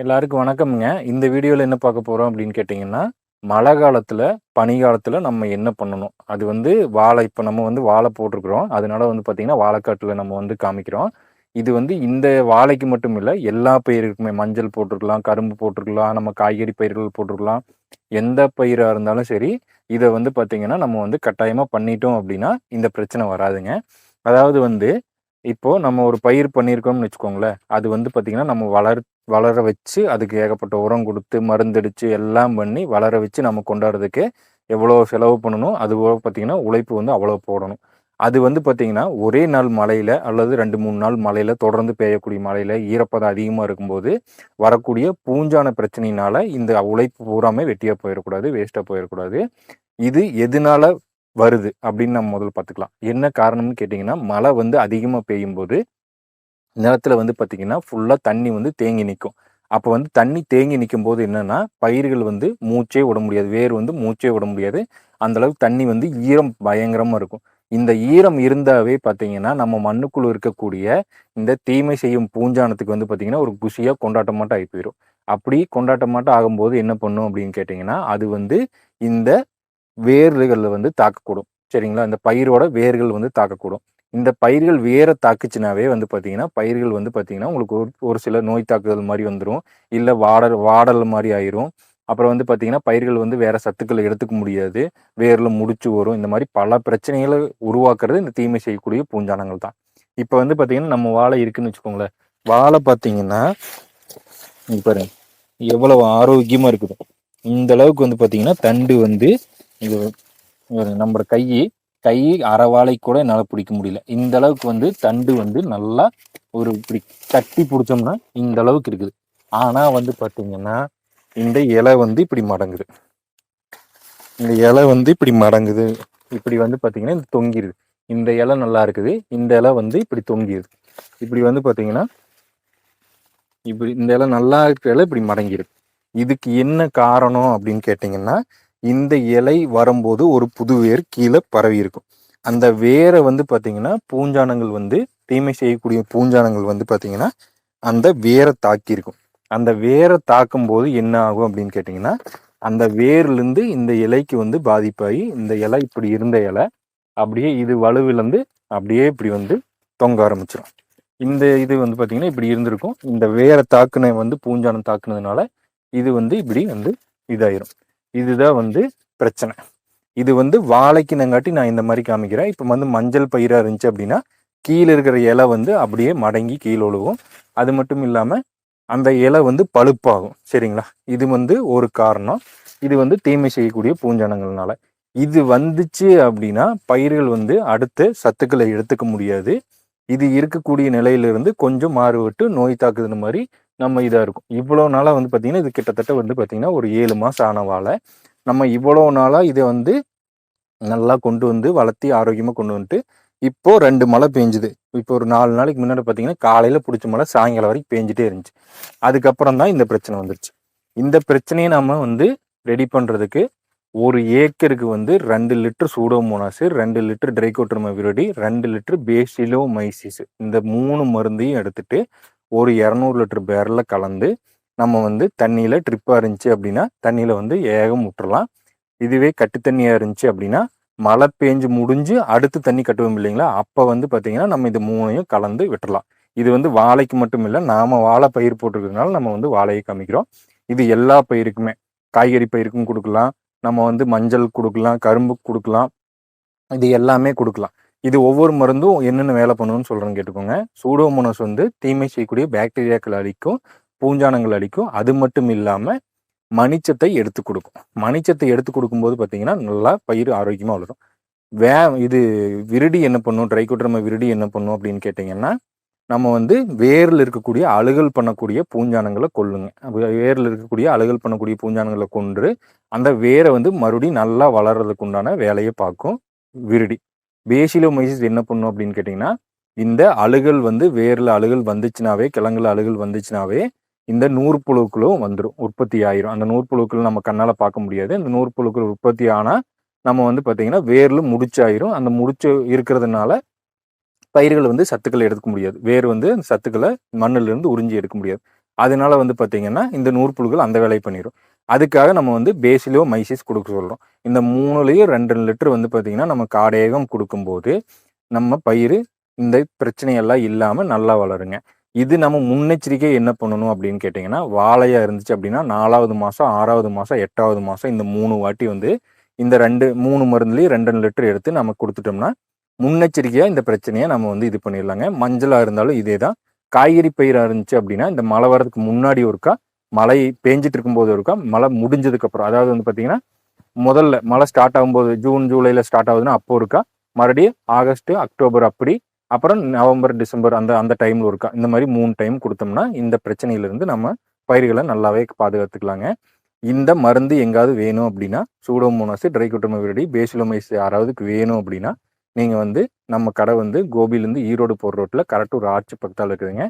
எல்லாருக்கும் வணக்கம்ங்க. இந்த வீடியோவில் என்ன பார்க்க போகிறோம் அப்படின்னு கேட்டிங்கன்னா மழை காலத்தில் பனி காலத்தில் நம்ம என்ன பண்ணணும்? அது வந்து வாழை இப்போ நம்ம வந்து வாழை போட்டிருக்கிறோம். அதனால வந்து பார்த்திங்கன்னா வாழைக்காட்டில் நம்ம வந்து காமிக்கிறோம். இது வந்து இந்த வாழைக்கு மட்டும் இல்லை எல்லா பயிருக்குமே மஞ்சள் போட்டிருக்கலாம் கரும்பு போட்டிருக்கலாம் நம்ம காய்கறி பயிர்கள் போட்டிருக்கலாம். எந்த பயிராக இருந்தாலும் சரி இதை வந்து பார்த்திங்கன்னா நம்ம வந்து கட்டாயமாக பண்ணிட்டோம் அப்படின்னா இந்த பிரச்சனை வராதுங்க. அதாவது வந்து இப்போது நம்ம ஒரு பயிர் பண்ணியிருக்கோம்னு வச்சுக்கோங்களேன். அது வந்து பார்த்திங்கன்னா நம்ம வளர் வளர வச்சு அதுக்கு ஏகப்பட்ட உரம் கொடுத்து மருந்தடித்து எல்லாம் பண்ணி வளர வச்சு நம்ம கொண்டாடுறதுக்கு எவ்வளோ செலவு பண்ணணும் அது பார்த்திங்கன்னா உழைப்பு வந்து அவ்வளோ போடணும். அது வந்து பார்த்திங்கன்னா ஒரே நாள் மழையில் அல்லது ரெண்டு மூணு நாள் மழையில் தொடர்ந்து பெய்யக்கூடிய மழையில் ஈரப்பதம் அதிகமாக இருக்கும்போது வரக்கூடிய பூஞ்சான பிரச்சனையினால் இந்த உழைப்பு பூராமே வெட்டியாக போயிடக்கூடாது வேஸ்ட்டாக போயிடக்கூடாது. இது எதனால வருது அப்படின்னு நம்ம முதல்ல பார்த்துக்கலாம். என்ன காரணம்னு கேட்டிங்கன்னா மழை வந்து அதிகமாக பெய்யும் போது நிலத்துல வந்து பார்த்திங்கன்னா ஃபுல்லாக தண்ணி வந்து தேங்கி நிற்கும் அப்போ வந்து தண்ணி தேங்கி நிற்கும் போது என்னென்னா பயிர்கள் வந்து மூச்சே விட முடியாது. வேர் வந்து மூச்சே விட முடியாது. அந்த அளவுக்கு தண்ணி வந்து ஈரம் பயங்கரமாக இருக்கும். இந்த ஈரம் இருந்தாவே பார்த்தீங்கன்னா நம்ம மண்ணுக்குள்ள இருக்கக்கூடிய இந்த தீமை செய்யும் பூஞ்சானத்துக்கு வந்து பார்த்தீங்கன்னா ஒரு குஷியாக கொண்டாட்டமாட்டம் ஆகி போயிடும் அப்படி கொண்டாட்டமாட்டம் ஆகும்போது என்ன பண்ணும் அப்படின்னு கேட்டிங்கன்னா அது வந்து இந்த வேர்களில் வந்து தாக்கக்கூடும். சரிங்களா? இந்த பயிரோட வேர்கள் வந்து தாக்கக்கூடும். இந்த பயிர்கள் வேற தாக்குச்சுனாவே வந்து பார்த்தீங்கன்னா பயிர்கள் வந்து பார்த்தீங்கன்னா உங்களுக்கு ஒரு ஒரு சில நோய் தாக்குதல் மாதிரி வந்துடும் இல்லை வாடல் வாடல் மாதிரி ஆயிரும். அப்புறம் வந்து பார்த்தீங்கன்னா பயிர்கள் வந்து வேற சத்துக்களை எடுத்துக்க முடியாது. வேரில் முடிச்சு வரும். இந்த மாதிரி பல பிரச்சனைகளை உருவாக்குறது இந்த தீமை செய்யக்கூடிய பூஞ்சானங்கள் தான். இப்போ வந்து பார்த்தீங்கன்னா நம்ம வாழை இருக்குன்னு வச்சுக்கோங்களேன். வாழை பார்த்தீங்கன்னா இப்போ பாருங்க. எவ்வளவு ஆரோக்கியமா இருக்குது. இந்த அளவுக்கு வந்து பார்த்தீங்கன்னா தண்டு வந்து இது ஒரு நம்ம கை கை அரை கூட என்னால் பிடிக்க முடியல. இந்த அளவுக்கு வந்து தண்டு வந்து நல்லா ஒரு இப்படி கட்டி பிடிச்சோம்னா இந்த அளவுக்கு இருக்குது. ஆனால் வந்து பார்த்தீங்கன்னா இந்த இலை வந்து இப்படி மடங்குது. இந்த இலை வந்து இப்படி மடங்குது. இப்படி வந்து பார்த்தீங்கன்னா இது தொங்கிடுது இந்த இலை நல்லா இருக்குது. இந்த இலை வந்து இப்படி தொங்கிடுது இப்படி வந்து பார்த்தீங்கன்னா இப்படி இந்த இலை நல்லா இருக்கிற இலை இப்படி மடங்கிடுது இதுக்கு என்ன காரணம் அப்படின்னு கேட்டிங்கன்னா இந்த இலை வரும்போது ஒரு புது வேர் கீழே பரவி இருக்கும். அந்த வேரை வந்து பார்த்தீங்கன்னா பூஞ்சானங்கள் வந்து தீமை செய்யக்கூடிய பூஞ்சானங்கள் வந்து பார்த்தீங்கன்னா அந்த வேரை தாக்கியிருக்கும் அந்த வேரை தாக்கும் போது என்ன ஆகும் அப்படின்னு கேட்டிங்கன்னா அந்த வேர்லேருந்து இந்த இலைக்கு வந்து பாதிப்பாகி இந்த இலை இப்படி இருந்த இலை அப்படியே இது வலுவிலேருந்து அப்படியே இப்படி வந்து தொங்க ஆரம்பிச்சிடும் இந்த இது வந்து பார்த்தீங்கன்னா இப்படி இருந்திருக்கும். இந்த வேரை தாக்குன வந்து பூஞ்சானம் தாக்குனதுனால இது வந்து இப்படி வந்து இதாயிரும். இதுதான் வந்து பிரச்சனை. இது வந்து வாழைக்கு நங்காட்டி நான் இந்த மாதிரி காமிக்கிறேன். இப்போ வந்து மஞ்சள் பயிராக இருந்துச்சு அப்படின்னா கீழே இருக்கிற இலை வந்து அப்படியே மடங்கி கீழே ஒழுகும் அது மட்டும் இல்லாமல் அந்த இலை வந்து பழுப்பாகும். சரிங்களா? இது வந்து ஒரு காரணம். இது வந்து தீமை செய்யக்கூடிய பூஞ்சானங்கள்னால. இது வந்துச்சு அப்படின்னா பயிர்கள் வந்து அடுத்த சத்துக்களை எடுத்துக்க முடியாது. இது இருக்கக்கூடிய நிலையிலிருந்து கொஞ்சம் மாறுபட்டு நோய் தாக்குதுன்னு மாதிரி நம்ம இதாக இருக்கும். இவ்வளோ நாளாக வந்து பார்த்திங்கன்னா இது கிட்டத்தட்ட வந்து பார்த்திங்கன்னா ஒரு ஏழு மாதம் ஆனவால் நம்ம இவ்வளோ நாளாக இதை வந்து நல்லா கொண்டு வந்து வளர்த்தி ஆரோக்கியமாக கொண்டு வந்துட்டு இப்போது ரெண்டு மழை பெஞ்சுது. இப்போ ஒரு நாலு நாளைக்கு முன்னாடி பார்த்தீங்கன்னா காலையில் பிடிச்ச மழை சாயங்காலம் வரைக்கும் பேஞ்சிட்டே இருந்துச்சு. அதுக்கப்புறம் தான் இந்த பிரச்சனை வந்துருச்சு. இந்த பிரச்சனையை நம்ம வந்து ரெடி பண்ணுறதுக்கு ஒரு ஏக்கருக்கு வந்து ரெண்டு லிட்டர் சூடோமோனாஸு ரெண்டு லிட்டர் ட்ரைகோட்ரம விரோடி ரெண்டு லிட்டர் பேசிலோ மைசிஸ் இந்த மூணு மருந்தையும் எடுத்துட்டு ஒரு இரநூறு லிட்டர் பேரில் கலந்து நம்ம வந்து தண்ணியில் ட்ரிப்பாக இருந்துச்சு அப்படின்னா தண்ணியில் வந்து ஏகம் விட்டுறலாம். இதுவே கட்டு தண்ணியாக இருந்துச்சு அப்படின்னா மழை பேஞ்சு முடிஞ்சு அடுத்து தண்ணி கட்டுவோம் இல்லைங்களா? அப்போ வந்து பார்த்திங்கன்னா நம்ம இது மூணையும் கலந்து விட்டுறலாம். இது வந்து வாழைக்கு மட்டும் இல்லை நாம வாழை பயிர் போட்டிருக்கிறதுனால நம்ம வந்து வாழையை காமிக்கிறோம். இது எல்லா பயிருக்குமே. காய்கறி பயிருக்கும் கொடுக்கலாம். நம்ம வந்து மஞ்சள் கொடுக்கலாம் கரும்பு கொடுக்கலாம். இது எல்லாமே கொடுக்கலாம். இது ஒவ்வொரு மருந்தும் என்னென்ன வேலை பண்ணணும்னு சொல்கிறேன்னு கேட்டுக்கோங்க. சூடோமோனஸ் வந்து தீமை செய்யக்கூடிய பாக்டீரியாக்கள் அழிக்கும் பூஞ்சானங்கள் அழிக்கும் அது மட்டும் இல்லாமல் மணிச்சத்தை எடுத்து கொடுக்கும். மணிச்சத்தை எடுத்து கொடுக்கும்போது பார்த்தீங்கன்னா நல்லா பயிர் ஆரோக்கியமாக வளரும். வே இது விருடி என்ன பண்ணும்? ட்ரைகோட்ரம விருடி என்ன பண்ணும் அப்படின்னு கேட்டிங்கன்னா நம்ம வந்து வேரில் இருக்கக்கூடிய அழுகல் பண்ணக்கூடிய பூஞ்சானங்களை கொல்லுங்க. வேரில் இருக்கக்கூடிய அழுகல் பண்ணக்கூடிய பூஞ்சானங்களை கொன்று அந்த வேரை வந்து மறுபடியும் நல்லா வளர்றதுக்கு உண்டான வேலையை பார்க்கும் விருடி. பேசிலோமைசிஸ் என்ன பண்ணும் அப்படின்னு கேட்டிங்கன்னா இந்த அழுகல் வந்து வேரில் அழுகல் வந்துச்சுனாவே கிழங்குல அழுகல் வந்துச்சுனாவே இந்த நூற்புழுக்களும் வந்துடும் உற்பத்தி ஆயிரும். அந்த நூற்புழுக்கள் நம்ம கண்ணால் பார்க்க முடியாது. அந்த நூற்புழுக்கள் உற்பத்தி ஆனால் நம்ம வந்து பார்த்தீங்கன்னா வேர்ல முடிச்சாயிரும். அந்த முடிச்சு இருக்கிறதுனால பயிர்கள் வந்து சத்துக்களை எடுக்க முடியாது. வேர் வந்து அந்த சத்துக்களை மண்ணிலிருந்து உறிஞ்சி எடுக்க முடியாது. அதனால வந்து பார்த்தீங்கன்னா இந்த நூற்புழுக்கள் அந்த வேலையை பண்ணிடும் அதுக்காக நம்ம வந்து பேசிலோ மைசிஸ் கொடுக்க சொல்கிறோம் இந்த மூணுலேயும் ரெண்டு லிட்டர் வந்து பார்த்தீங்கன்னா நம்ம காடேகம் கொடுக்கும்போது நம்ம பயிர் இந்த பிரச்சனையெல்லாம் இல்லாமல் நல்லா வளருங்க. இது நம்ம முன்னெச்சரிக்கை என்ன பண்ணணும் அப்படின்னு கேட்டிங்கன்னா வாழையாக இருந்துச்சு அப்படின்னா நாலாவது மாதம் ஆறாவது மாதம் எட்டாவது மாதம் இந்த மூணு வாட்டி வந்து இந்த ரெண்டு மூணு மருந்துலேயும் ரெண்டு ரெண்டு லிட்டர் எடுத்து நம்ம கொடுத்துட்டோம்னா முன்னெச்சரிக்கையாக இந்த பிரச்சனையை நம்ம வந்து இது பண்ணிடலாங்க. மஞ்சளாக இருந்தாலும் இதே தான் காய்கறி பயிராக இருந்துச்சு அப்படின்னா இந்த மழை வர்றதுக்கு முன்னாடி ஒருக்கா மழை பேஞ்சிட்டு இருக்கும்போது இருக்கா? மழை முடிஞ்சதுக்கு அப்புறம். அதாவது வந்து பார்த்தீங்கன்னா முதல்ல மழை ஸ்டார்ட் ஆகும்போது ஜூன் ஜூலையில் ஸ்டார்ட் ஆகுதுன்னா அப்போ இருக்கா? மறுபடியும் ஆகஸ்ட் அக்டோபர் அப்படி அப்புறம் நவம்பர் டிசம்பர் அந்த அந்த டைமில் இருக்கா? இந்த மாதிரி மூணு டைம் கொடுத்தோம்னா இந்த பிரச்சனையிலிருந்து நம்ம பயிர்களை நல்லாவே பாதுகாத்துக்கலாங்க. இந்த மருந்து எங்காவது வேணும் அப்படின்னா சூடோமோனாஸ் ட்ரைகோட்டோமா விரடி பேசிலோமைஸ் யாராவதுக்கு வேணும் அப்படின்னா நீங்கள் வந்து நம்ம கடை வந்து கோபிலேருந்து ஈரோடு போகிற ரோட்டில் கரெக்டாக ஒரு ஆட்சி பக்கத்தால் இருக்குதுங்க.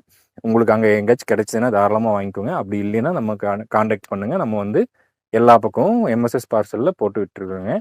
உங்களுக்கு அங்கே எங்கேயாச்சும் கிடைச்சதுன்னா தாராளமாக வாங்கிக்கோங்க. அப்படி இல்லைன்னா நம்ம கான்டாக்ட் பண்ணுங்கள் நம்ம வந்து எல்லா பக்கமும் எம்எஸ்எஸ் பார்சலில் போட்டு விட்டுருக்கோங்க